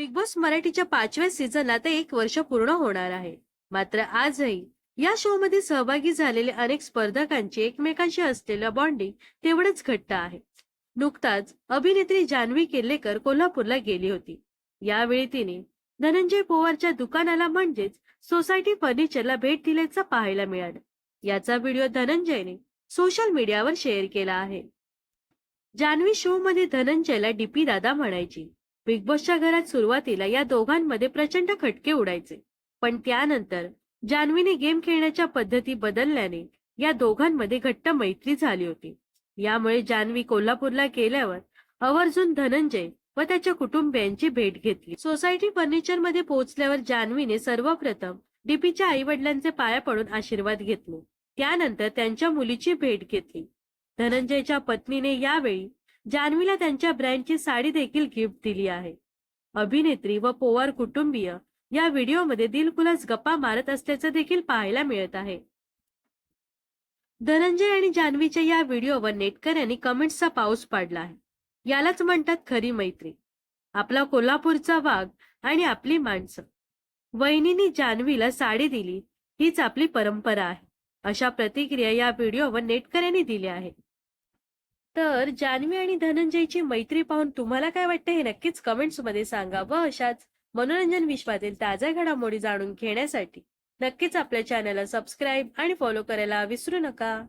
Big boss मराठीच्या पाचव्या सीझनला आता एक वर्ष पूर्ण होणार आहे. मात्र आजही या शो मध्ये सहभागी झालेले अनेक स्पर्धकांची एकमेकांशी असलेलं बॉन्डिंग तेवढंच घट्ट आहे. नुकताच अभिनेत्री जान्हवी केल्लेकर कोल्हापूरला गेली होती. यावेळी तिने धनंजय पोवारच्या दुकानाला म्हणजेच सोसायटी फर्निचरला भेट दिल्याचं पाहायला मिळालं. याचा व्हिडिओ धनंजयने सोशल मीडियावर शेअर केला आहे. जान्हवी शो मध्ये धनंजयला डीपी दादा म्हणायची बिग बॉसच्या घरात सुरुवातीला या दोघांमध्ये प्रचंड खटके उडायचे. पण त्यानंतर जान्हवीने गेम खेळण्याच्या पद्धती बदलल्याने या दोघांमध्ये घट्ट मैत्री झाली होती. यामुळे जान्हवी कोल्हापूरला गेल्यावर आवर्जून धनंजय व त्याच्या कुटुंबियांची भेट घेतली. सोसायटी फर्निचरमध्ये पोहोचल्यावर जान्हवीने सर्वप्रथम डीपीच्या आई वडिलांचे पाया पडून आशीर्वाद घेतले. त्यानंतर त्यांच्या मुलीची भेट घेतली. धनंजयच्या पत्नीने यावेळी जान्हवीला त्यांच्या ब्रँडची साडी देखील गिफ्ट दिली आहे. अभिनेत्री व पोवार कुटुंबीय या व्हिडिओमध्ये दिलखुलास गप्पा मारत असल्याचं देखील पाहायला मिळत आहे. धनंजय आणि जान्हवीच्या या व्हिडिओवर नेटकऱ्यांनी कमेंट्सचा पाऊस पाडला आहे. यालाच म्हणतात खरी मैत्री. आपला कोल्हापूरचा वाघ आणि आपली माणसं. वहिनीनी जान्हवीला साडी दिली हीच आपली परंपरा आहे. अशा प्रतिक्रिया या व्हिडिओवर नेटकऱ्यांनी दिल्या आहेत. तर जान्हवी आणि धनंजयची मैत्री पाहून तुम्हाला काय वाटतं हे नक्कीच कमेंट्समध्ये सांगा व अशाच मनोरंजन विश्वातील ताज्या घडामोडी जाणून घेण्यासाठी नक्कीच आपल्या चॅनलला सबस्क्राईब आणि फॉलो करायला विसरू नका.